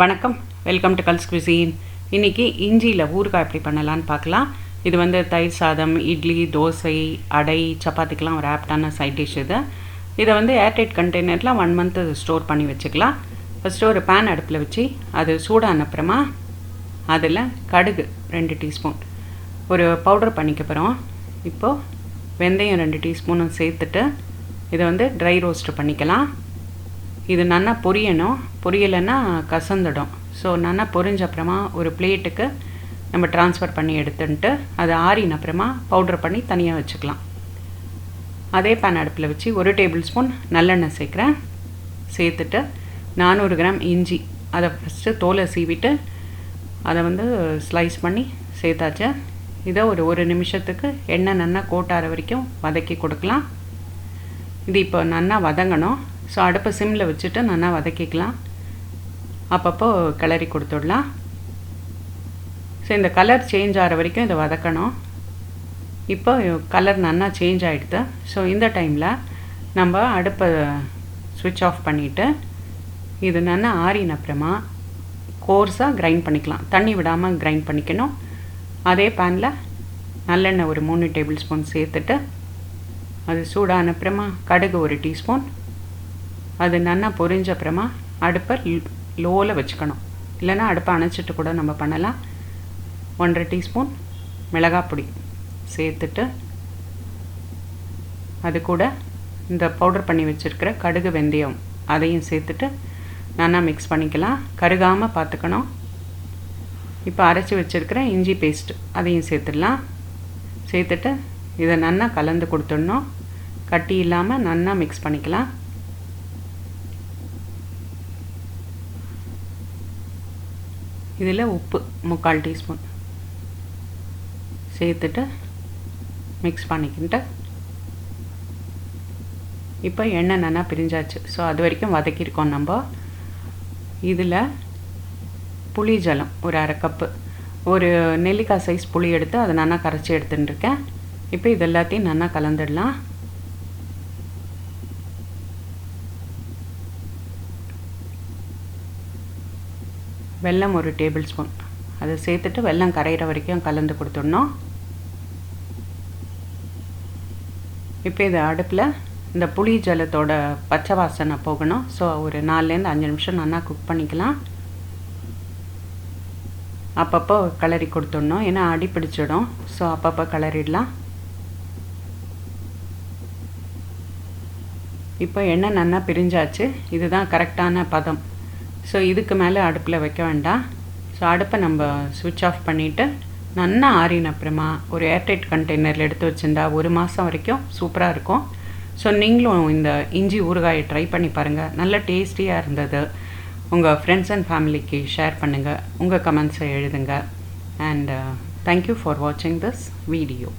வணக்கம். Welcome to culls cuisine இன்றைக்கி இஞ்சியில் ஊறுகாய் எப்படி பண்ணலான்னு பார்க்கலாம். இது வந்து தயிர் சாதம் இட்லி தோசை அடை சப்பாத்திக்கெலாம் ஒரு ஆப்டான சைட் டிஷ் இது. இதை வந்து ஏர்டைட் கண்டெய்னரில் ஒன் மந்த்து ஸ்டோர் பண்ணி வச்சுக்கலாம். ஃபஸ்ட்டு ஒரு பேன் அடுப்பில் வச்சு அது சூடான அப்புறமா அதில் கடுகு ரெண்டு டீஸ்பூன் ஒரு பவுடர் பண்ணிக்க போகிறோம் இப்போது வெந்தயம் ரெண்டு டீஸ்பூனும் சேர்த்துட்டு இதை வந்து ட்ரை ரோஸ்ட் பண்ணிக்கலாம். இது நல்லா பொரியணும். பொரியலைன்னா கசந்துடும். ஸோ நல்லா பொரிஞ்ச அப்புறமா ஒரு பிளேட்டுக்கு நம்ம ட்ரான்ஸ்ஃபர் பண்ணி எடுத்துன்ட்டு அது ஆறின அப்புறமா பவுட்ரு பண்ணி தனியாக வச்சுக்கலாம். அதே பேன் அடுப்பில் வச்சு ஒரு டேபிள் ஸ்பூன் நல்லெண்ணெய் சேர்க்குறேன். சேர்த்துட்டு நானூறு கிராம் இஞ்சி. அதை ஃபஸ்ட்டு தோலை சீவிட்டு அதை வந்து ஸ்லைஸ் பண்ணி சேர்த்தாச்சு. இதை ஒரு ஒரு நிமிஷத்துக்கு எண்ணெய் நல்லா கோட்டார வரைக்கும் வதக்கி கொடுக்கலாம். இது இப்போ நல்லா வதங்கணும். ஸோ அடுப்பை சிம்மில் வச்சுட்டு நல்லா வதக்கிக்கலாம். அப்பப்போ கிளறி கொடுத்துடலாம். ஸோ இந்த கலர் சேஞ்ச் ஆகிற வரைக்கும் இதை வதக்கணும். இப்போ கலர் நல்லா சேஞ்ச் ஆகிடுது ஸோ இந்த டைமில் நம்ம அடுப்பை சுவிட்ச் ஆஃப் பண்ணிவிட்டு இது நல்லா ஆறின அப்புறமா கோர்ஸாக கிரைண்ட் பண்ணிக்கலாம். தண்ணி விடாமல் கிரைண்ட் பண்ணிக்கணும். அதே பேனில் நல்லெண்ணெய் ஒரு மூணு டேபிள் ஸ்பூன் சேர்த்துட்டு அது சூடான அப்புறமா கடுகு ஒரு டீஸ்பூன் அது நல்லா பொரிஞ்ச அப்புறமா அடுப்பை லோவில் வச்சுக்கணும். இல்லைன்னா அடுப்பை அணைச்சிட்டு கூட நம்ம பண்ணலாம். ஒன்றரை டீஸ்பூன் மிளகாய் பொடி சேர்த்துட்டு அது கூட இந்த பவுடர் பண்ணி வச்சுருக்கிற கடுகு வெந்தயம் அதையும் சேர்த்துட்டு நல்லா மிக்ஸ் பண்ணிக்கலாம். கருகாமல் பார்த்துக்கணும். இப்போ அரைச்சி வச்சுருக்கிற இஞ்சி பேஸ்ட் அதையும் சேர்த்துடலாம். சேர்த்துட்டு இதை நல்லா கலந்து கொடுத்துடணும். கட்டி இல்லாமல் நல்லா மிக்ஸ் பண்ணிக்கலாம். இதில் உப்பு முக்கால் டீஸ்பூன். சேர்த்துட்டு மிக்ஸ் பண்ணிக்கிட்டு இப்போ எண்ணெய் நல்லா பிரிஞ்சாச்சு. ஸோ அது வரைக்கும் வதக்கியிருக்கோம் நம்ம. இதில் புளி ஜலம் ஒரு அரை கப்பு. ஒரு நெல்லிக்காய் சைஸ் புளி எடுத்து அதை நல்லா கரைச்சி எடுத்துட்டுருக்கேன். இப்போ இது எல்லாத்தையும் நல்லா கலந்துடலாம். வெல்லம் ஒரு டேபிள் ஸ்பூன் அதை சேர்த்துட்டு வெல்லம் கரையிற வரைக்கும் கலந்து கொடுத்துடணும். இப்போ இது அடுப்பில் இந்த புளி ஜலத்தோட பச்சை வாசனை போகணும். ஸோ ஒரு நாலுலேருந்து அஞ்சு நிமிஷம் நல்லா குக் பண்ணிக்கலாம். அப்பப்போ கிளறி கொடுத்துடணும். ஏன்னா அடி பிடிச்சிடும். ஸோ அப்பப்போ கிளறிடலாம். இப்போ எண்ணெய் நல்லா பிரிஞ்சாச்சு. இதுதான் கரெக்டான பதம். ஸோ இதுக்கு மேலே அடுப்பில் வைக்க வேண்டாம். ஸோ அடுப்பை நம்ம சுவிட்ச் ஆஃப் பண்ணிவிட்டு நல்லா ஆறின அப்புறமா ஒரு ஏர்டைட் கண்டெய்னரில் எடுத்து வச்சுருந்தா ஒரு மாதம் வரைக்கும் சூப்பராக இருக்கும். ஸோ நீங்களும் இந்த இஞ்சி ஊறுகாயை ட்ரை பண்ணி பாருங்கள் நல்ல டேஸ்டியாக இருந்தது. உங்கள் ஃப்ரெண்ட்ஸ் அண்ட் ஃபேமிலிக்கு ஷேர் பண்ணுங்கள் உங்கள் கமெண்ட்ஸை எழுதுங்க. அண்ட் தேங்க்யூ ஃபார் வாட்சிங் திஸ் வீடியோ